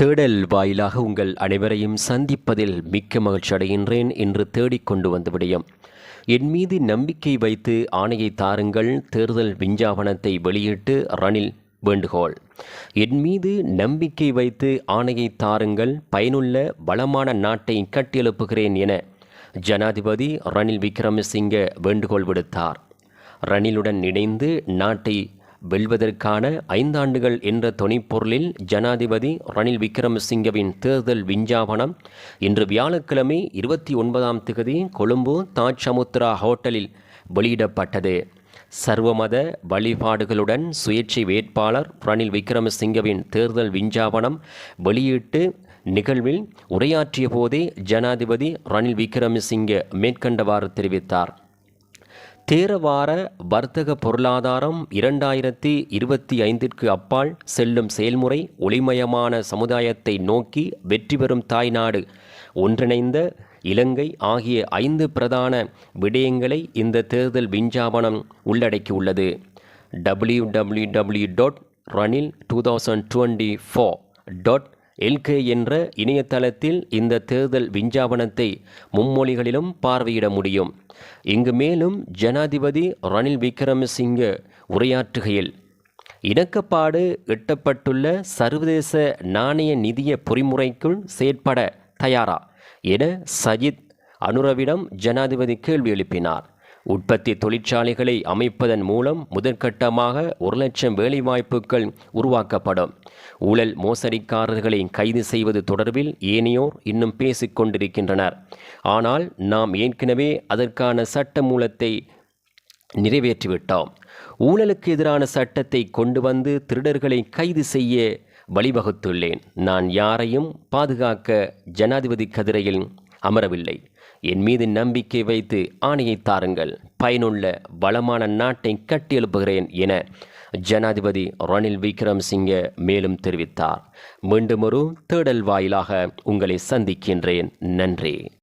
தேடல் வாயிலாக உங்கள் அனைவரையும் சந்திப்பதில் மிக்க மகிழ்ச்சி அடைகின்றேன் என்று தேடிக்கொண்டு வந்த விடயம். என் மீது நம்பிக்கை வைத்து ஆணையை தாருங்கள் தேர்தல் விஞ்ஞாபனத்தை வெளியிட்டு ரணில் வேண்டுகோள். என் மீது நம்பிக்கை வைத்து ஆணையை தாருங்கள் பயனுள்ள வளமான நாட்டை கட்டியெழுப்புகிறேன் என ஜனாதிபதி ரணில் விக்ரமசிங்க வேண்டுகோள் விடுத்தார். ரணிலுடன் இணைந்து நாட்டை வெல்வதற்கான ஐந்தாண்டுகள் என்ற தொனிப்பொருளில் ஜனாதிபதி ரணில் விக்ரமசிங்கவின் தேர்தல் விஞ்ஞாபனம் இன்று வியாழக்கிழமை இருபத்தி ஒன்பதாம் திகதி கொழும்பு தாஜ் சமுத்ரா ஹோட்டலில் வெளியிடப்பட்டது. சர்வமத வழிபாடுகளுடன் சுயேட்சை வேட்பாளர் ரணில் விக்ரமசிங்கவின் தேர்தல் விஞ்ஞாபனம் வெளியீட்டு நிகழ்வில் உரையாற்றிய போதே ஜனாதிபதி ரணில் விக்ரமசிங்க மேற்கண்டவாறு தெரிவித்தார். தேரவார வர்த்தக பொருளாதாரம் இரண்டாயிரத்தி இருபத்தி ஐந்திற்கு அப்பால் செல்லும் செயல்முறை ஒளிமயமான சமுதாயத்தை நோக்கி வெற்றி பெறும் தாய்நாடு ஒன்றிணைந்த இலங்கை ஆகிய ஐந்து பிரதான விடயங்களை இந்த தேர்தல் விஞ்ஞாபனம் உள்ளடக்கியுள்ளது. W W W dot Ranil two thousand twenty four dot LK என்ற இணையதளத்தில் இந்த தேர்தல் விஞ்ஞாபனத்தை மும்மொழிகளிலும் பார்வையிட முடியும். இங்கு மேலும் ஜனாதிபதி ரணில் விக்ரமசிங்க உரையாற்றுகையில் இணக்கப்பாடு எட்டப்பட்டுள்ள சர்வதேச நாணய நிதிய பொறிமுறைக்குள் செயற்பட தயாரா? என சஜித் அனுரவிடம் ஜனாதிபதி கேள்வி எழுப்பினார். உற்பத்தி தொழிற்சாலைகளை அமைப்பதன் மூலம் முதற்கட்டமாக ஒரு லட்சம் வேலைவாய்ப்புகள் உருவாக்கப்படும். ஊழல் மோசடிக்காரர்களை கைது செய்வது தொடர்பில் ஏனையோர் இன்னும் பேசிக் கொண்டிருக்கின்றனர். ஆனால் நாம் ஏற்கனவே அதற்கான சட்ட மூலத்தை நிறைவேற்றிவிட்டோம். ஊழலுக்கு எதிரான சட்டத்தை கொண்டு வந்து திருடர்களை கைது செய்ய வழிவகுத்துள்ளேன். நான் யாரையும் பாதுகாக்க ஜனாதிபதி கதிரையில் அமரவில்லை. என் மீது நம்பிக்கை வைத்து ஆணையை தாருங்கள். பயனுள்ள வளமான நாட்டை கட்டியெழுப்புகிறேன் என ஜனாதிபதி ரணில் விக்ரம்சிங்க மேலும் தெரிவித்தார். மீண்டும் ஒரு தேடல் வாயிலாக உங்களை சந்திக்கின்றேன். நன்றி.